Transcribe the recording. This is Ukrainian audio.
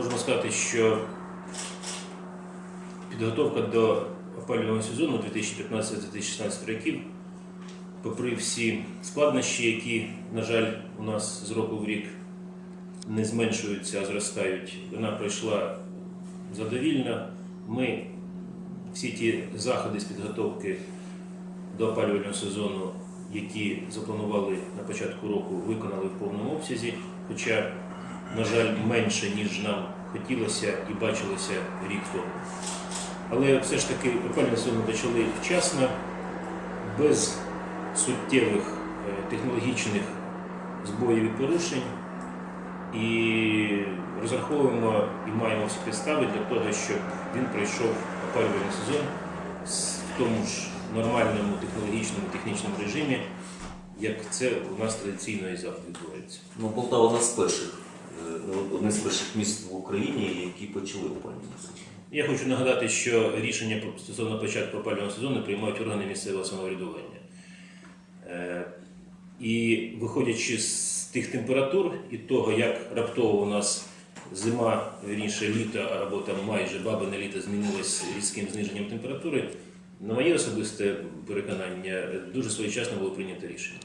можемо сказати, що підготовка до опалювального сезону 2015-2016 років, попри всі складнощі, які, на жаль, у нас з року в рік не зменшуються, а зростають, вона пройшла задовільно. Ми всі ті заходи з підготовки до опалювального сезону, які запланували на початку року, виконали в повному обсязі, хоча, на жаль, менше, ніж нам хотілося і бачилося рік тому. Але все ж таки опалювальний сезон ми почали вчасно, без суттєвих е, технологічних збоїв і порушень. І розраховуємо і маємо всі підстави для того, щоб він пройшов опалювальний сезон в тому ж нормальному технологічному технічному режимі, як це у нас традиційно і завжди відбувається. Ну, Полтава одна з перших, одне з перших міст в Україні, які почали опалювальний сезон. Я хочу нагадати, що рішення стосовно початку опалювального сезону приймають органи місцевого самоврядування. Е, І виходячи з тих температур і того, як раптово у нас зима, вірніше літо або там майже бабине літо змінилось різким зниженням температури, на моє особисте переконання, дуже своєчасно було прийнято рішення.